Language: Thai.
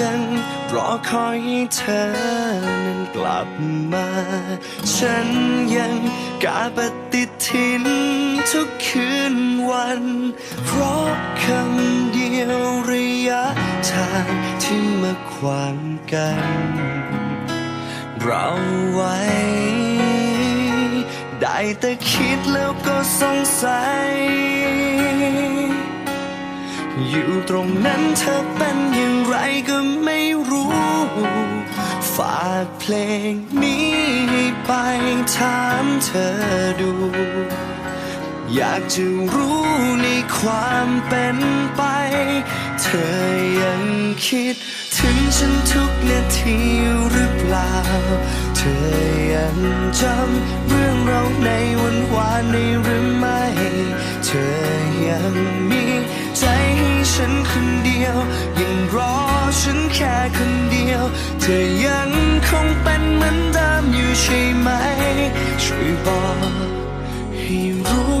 ยังรอคอยให้เธอนั้นกลับมา ฉันยังกาปฏิทินทุกคืนวัน เพราะคำเดียวระยะทางที่มาขวางกัน เราไว้ ได้แต่คิดแล้วก็สงสัย รงนั้นเธอเป็นอย่างไรก็ไม่รู้ ฝากเพลงนี้ให้ไปถามเธอดู อยากจะรู้ในความเป็นไป เธอยังคิดถึงฉันทุกนาทีหรือเปล่า เธอยังจำเรื่องเราในวันวานในหรือไม่ เธอยัง แค่คนเดียว เธอยังคงเป็นเหมือนเดิมอยู่ใช่ไหม ช่วยบอกให้รู้